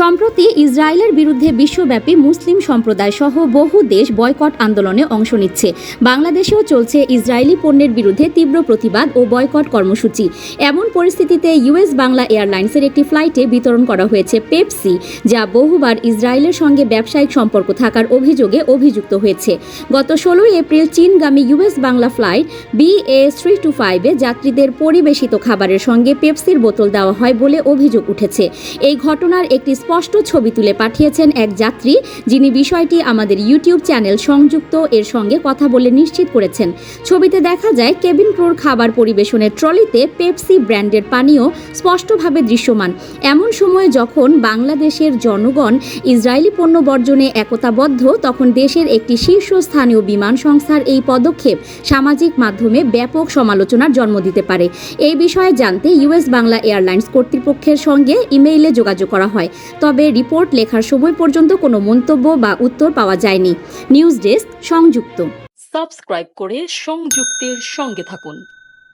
সম্প্রতি ইসরায়েলের বিরুদ্ধে বিশ্বব্যাপী মুসলিম সম্প্রদায় সহ বহু দেশ বয়কট আন্দোলনে অংশ নিচ্ছে। বাংলাদেশেও চলছে ইসরায়েলি পণ্যের বিরুদ্ধে তীব্র প্রতিবাদ ও বয়কট কর্মসূচি। এমন পরিস্থিতিতে ইউএস বাংলা এয়ারলাইন্সের একটি ফ্লাইটে বিতরণ করা হয়েছে পেপসি, যা বহুবার ইসরায়েলের সঙ্গে ব্যবসায়িক সম্পর্ক থাকার অভিযোগে অভিযুক্ত হয়েছে। গত ষোলোই April চীনগামী US Bangla flight B A three two ফাইভে যাত্রীদের পরিবেশিত খাবারের সঙ্গে পেপসির বোতল দেওয়া হয় বলে অভিযোগ উঠেছে। এই ঘটনার একটি স্পষ্ট ছবি তুলে পাঠিয়েছেন এক যাত্রী, যিনি বিষয়টি আমাদের ইউটিউব চ্যানেল সংযুক্ত এর সঙ্গে কথা বলে নিশ্চিত করেছেন। ছবিতে দেখা যায়, কেবিন ক্রোর খাবার পরিবেশনের ট্রলিতে পেপসি ব্র্যান্ডের পানীয় স্পষ্টভাবে দৃশ্যমান। এমন সময়ে যখন বাংলাদেশের জনগণ ইসরায়েলি পণ্য বর্জনে একতাবদ্ধ, তখন দেশের একটি শীর্ষস্থানীয় বিমান সংস্থার এই পদক্ষেপ সামাজিক মাধ্যমে ব্যাপক সমালোচনার জন্ম দিতে পারে। এই বিষয়ে জানতে ইউএস বাংলা এয়ারলাইন্স কর্তৃপক্ষের সঙ্গে ইমেইলে যোগাযোগ করা হয়। তবে রিপোর্ট লেখার সময় পর্যন্ত কোনো মন্তব্য বা উত্তর পাওয়া যায়নি। নিউজ ডেস্ক সংযুক্ত। সাবস্ক্রাইব করে সংযুক্তের সঙ্গে থাকুন।